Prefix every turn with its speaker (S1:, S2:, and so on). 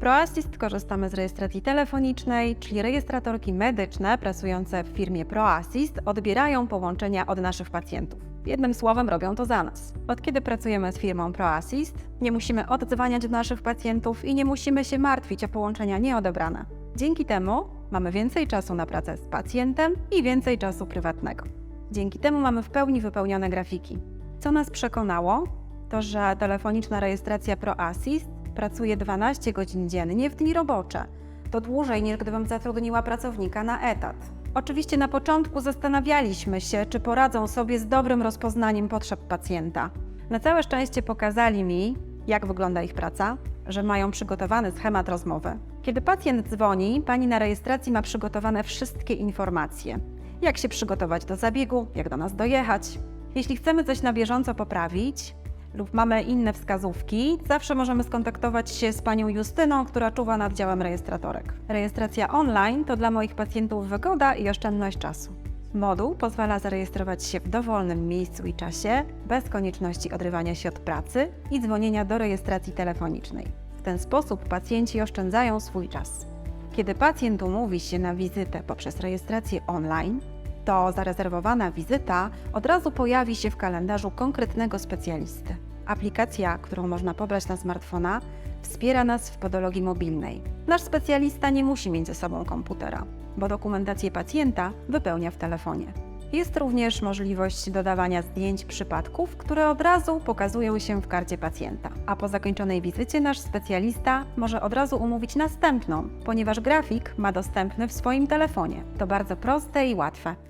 S1: ProAssist korzystamy z rejestracji telefonicznej, czyli rejestratorki medyczne pracujące w firmie ProAssist odbierają połączenia od naszych pacjentów. Jednym słowem robią to za nas. Od kiedy pracujemy z firmą ProAssist, nie musimy oddzwaniać do naszych pacjentów i nie musimy się martwić o połączenia nieodebrane. Dzięki temu mamy więcej czasu na pracę z pacjentem i więcej czasu prywatnego. Dzięki temu mamy w pełni wypełnione grafiki. Co nas przekonało, to że telefoniczna rejestracja ProAssist pracuje 12 godzin dziennie w dni robocze. To dłużej niż gdybym zatrudniła pracownika na etat. Oczywiście na początku zastanawialiśmy się, czy poradzą sobie z dobrym rozpoznaniem potrzeb pacjenta. Na całe szczęście pokazali mi, jak wygląda ich praca, że mają przygotowany schemat rozmowy. Kiedy pacjent dzwoni, pani na rejestracji ma przygotowane wszystkie informacje. Jak się przygotować do zabiegu, jak do nas dojechać. Jeśli chcemy coś na bieżąco poprawić, lub mamy inne wskazówki, zawsze możemy skontaktować się z panią Justyną, która czuwa nad działem rejestratorek. Rejestracja online to dla moich pacjentów wygoda i oszczędność czasu. Moduł pozwala zarejestrować się w dowolnym miejscu i czasie, bez konieczności odrywania się od pracy i dzwonienia do rejestracji telefonicznej. W ten sposób pacjenci oszczędzają swój czas. Kiedy pacjent umówi się na wizytę poprzez rejestrację online, to zarezerwowana wizyta od razu pojawi się w kalendarzu konkretnego specjalisty. Aplikacja, którą można pobrać na smartfona, wspiera nas w podologii mobilnej. Nasz specjalista nie musi mieć ze sobą komputera, bo dokumentację pacjenta wypełnia w telefonie. Jest również możliwość dodawania zdjęć przypadków, które od razu pokazują się w karcie pacjenta. A po zakończonej wizycie nasz specjalista może od razu umówić następną, ponieważ grafik ma dostępny w swoim telefonie. To bardzo proste i łatwe.